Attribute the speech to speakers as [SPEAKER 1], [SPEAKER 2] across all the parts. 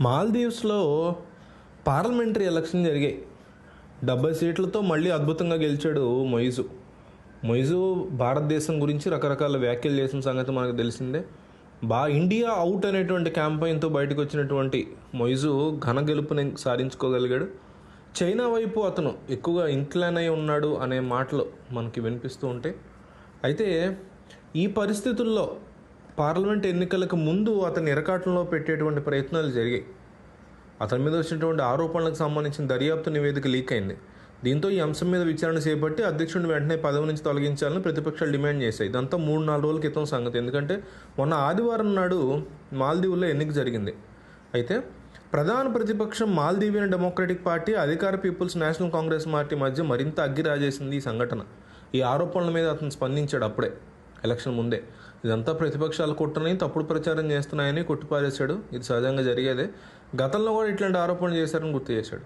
[SPEAKER 1] మాల్దీవ్స్లో parliamentary election జరిగాయి. డెబ్బై సీట్లతో మళ్ళీ అద్భుతంగా గెలిచాడు మొయిజు. మొయిజు భారతదేశం గురించి రకరకాల వ్యాఖ్యలు చేసిన సంగతి మనకు తెలిసిందే. బా ఇండియా అవుట్ అనేటువంటి క్యాంపెయిన్తో బయటకు వచ్చినటువంటి మొయిజు ఘన గెలుపుని సాధించుకోగలిగాడు. చైనా వైపు అతను ఎక్కువగా ఇంక్లైన్ అయి ఉన్నాడు అనే మాటలు మనకి వినిపిస్తూ ఉంటాయి. అయితే ఈ పరిస్థితుల్లో పార్లమెంట్ ఎన్నికలకు ముందు అతన్ని ఇరకాటంలో పెట్టేటువంటి ప్రయత్నాలు జరిగాయి. అతని మీద వచ్చినటువంటి ఆరోపణలకు సంబంధించిన దర్యాప్తు నివేదిక లీక్ అయింది. దీంతో ఈ అంశం మీద విచారణ చేపట్టి అధ్యక్షుడిని వెంటనే పదవి నుంచి తొలగించాలని ప్రతిపక్షాలు డిమాండ్ చేశాయి. ఇదంతా మూడు నాలుగు రోజుల క్రితం సంగతి. ఎందుకంటే మొన్న ఆదివారం నాడు మాల్దీవుల్లో ఎన్నిక జరిగింది. అయితే ప్రధాన ప్రతిపక్షం మాల్దీవియన్ డెమోక్రటిక్ పార్టీ అధికార పీపుల్స్ నేషనల్ కాంగ్రెస్ పార్టీ మధ్య మరింత అగ్గిరాజేసింది ఈ సంఘటన. ఈ ఆరోపణల మీద అతను స్పందించాడు అప్పుడే. ఎలక్షన్ ముందే. ఇదంతా ప్రతిపక్షాలు కుట్రని తప్పుడు ప్రచారం చేస్తున్నాయని కొట్టిపారేశాడు. ఇది సహజంగా జరిగేదే. గతంలో కూడా ఇట్లాంటి ఆరోపణలు చేశారని గుర్తు చేశాడు.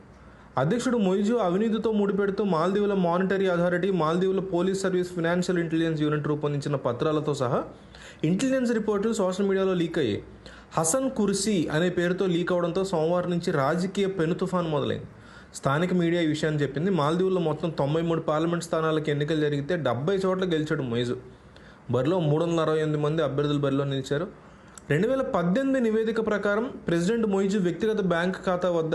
[SPEAKER 1] అధ్యక్షుడు మొయిజు అవినీతితో ముడిపెడుతూ మాల్దీవుల monetary authority మాల్దీవుల police service financial intelligence unit రూపొందించిన పత్రాలతో సహా ఇంటెలిజెన్స్ రిపోర్టులు సోషల్ మీడియాలో లీక్ అయ్యాయి. హసన్ కుర్సీ అనే పేరుతో లీక్ అవడంతో సోమవారం నుంచి రాజకీయ పెను తుఫాన్ మొదలైంది. స్థానిక మీడియా ఈ విషయాన్ని చెప్పింది. మాల్దీవుల్లో మొత్తం తొంభై మూడు పార్లమెంట్ స్థానాలకు ఎన్నికలు జరిగితే డెబ్బై చోట్ల గెలిచాడు మొయిజు. బరిలో మూడు వందల అరవై ఎనిమిది మంది అభ్యర్థులు బరిలో నిలిచారు. రెండు వేల పద్దెనిమిది నివేదిక ప్రకారం ప్రెసిడెంట్ మొయిజు వ్యక్తిగత బ్యాంక్ ఖాతా వద్ద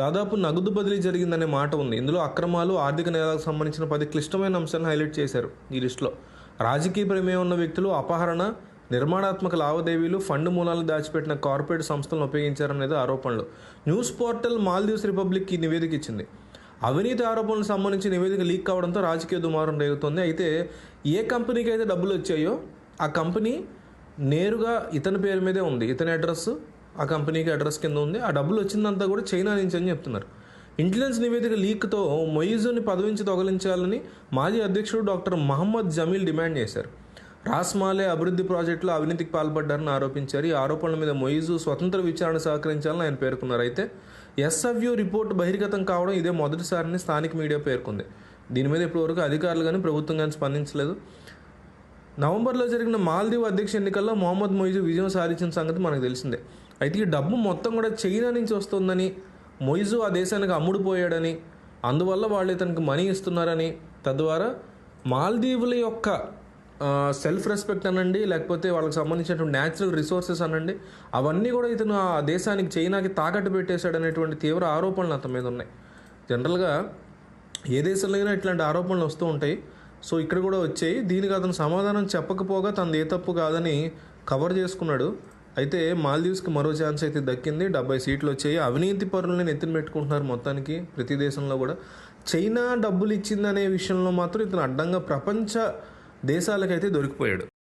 [SPEAKER 1] దాదాపు నగదు బదిలీ జరిగిందనే మాట ఉంది. ఇందులో అక్రమాలు ఆర్థిక నేరాలకు సంబంధించిన పది క్లిష్టమైన అంశాలను హైలైట్ చేశారు ఈ లిస్టులో. రాజకీయ ప్రమేయం ఉన్న వ్యక్తులు అపహరణ నిర్మాణాత్మక లావాదేవీలు ఫండ్ మూలాలు దాచిపెట్టిన కార్పొరేట్ సంస్థలను ఉపయోగించారనేది ఆరోపణలు. న్యూస్ పోర్టల్ మాల్దీవ్స్ రిపబ్లిక్ ఈ నివేదిక ఇచ్చింది. అవినీతి ఆరోపణలకు సంబంధించి నివేదిక లీక్ కావడంతో రాజకీయ దుమారం రేగుతోంది. అయితే ఏ కంపెనీకి అయితే డబ్బులు వచ్చాయో ఆ కంపెనీ నేరుగా ఇతని పేరు మీదే ఉంది. ఇతని అడ్రస్ ఆ కంపెనీకి అడ్రస్ కింద ఉంది. ఆ డబ్బులు వచ్చిందంతా కూడా చైనా నుంచి అని చెప్తున్నారు. ఇంటెలిజెన్స్ నివేదిక లీక్తో మొయిజుని పదవించి తొగలించాలని తొలగించాలని మాజీ అధ్యక్షుడు డాక్టర్ మహమ్మద్ జమీల్ డిమాండ్ చేశారు. రాస్మాలే అభివృద్ధి ప్రాజెక్టులో అవినీతికి పాల్పడ్డారని ఆరోపించారు. ఈ ఆరోపణల మీద మొయిజు స్వతంత్ర విచారణ సహకరించాలని ఆయన పేర్కొన్నారు. అయితే ఎస్ఎఫ్యూ రిపోర్టు బహిర్గతం కావడం ఇదే మొదటిసారిని స్థానిక మీడియా పేర్కొంది. దీని మీద ఇప్పటివరకు అధికారులు కానీ ప్రభుత్వం కానీ స్పందించలేదు. నవంబర్లో జరిగిన మాల్దీవ్ అధ్యక్ష ఎన్నికల్లో మొహమ్మద్ మొయిజు విజయం సాధించిన సంగతి మనకు తెలిసిందే. అయితే ఈ డబ్బు మొత్తం కూడా చైనా నుంచి వస్తుందని మొయిజు ఆ దేశానికి అమ్ముడుపోయాడని అందువల్ల వాళ్ళు ఇతనికి మనీ ఇస్తున్నారని తద్వారా మాల్దీవుల యొక్క సెల్ఫ్ రెస్పెక్ట్ అనండి లేకపోతే వాళ్ళకి సంబంధించినటువంటి న్యాచురల్ రిసోర్సెస్ అనండి అవన్నీ కూడా ఇతను ఆ దేశానికి చైనాకి తాకట్టు పెట్టేశాడనేటువంటి తీవ్ర ఆరోపణలు అతని మీద ఉన్నాయి. జనరల్గా ఏ దేశంలో అయినా ఇట్లాంటి ఆరోపణలు వస్తూ ఉంటాయి. సో ఇక్కడ కూడా వచ్చాయి. దీనికి అతను సమాధానం చెప్పకపోగా తనది ఏ తప్పు కాదని కవర్ చేసుకున్నాడు. అయితే మాల్దీవ్స్కి మరో ఛాన్స్ అయితే దక్కింది. డెబ్బై సీట్లు వచ్చాయి. అవినీతి పరులని ఎత్తిన పెట్టుకుంటున్నారు మొత్తానికి ప్రతి దేశంలో కూడా. చైనా డబ్బులు ఇచ్చిందనే విషయంలో మాత్రం ఇతను అడ్డంగా ప్రపంచ దేశాలకైతే దొరికిపోయాడు.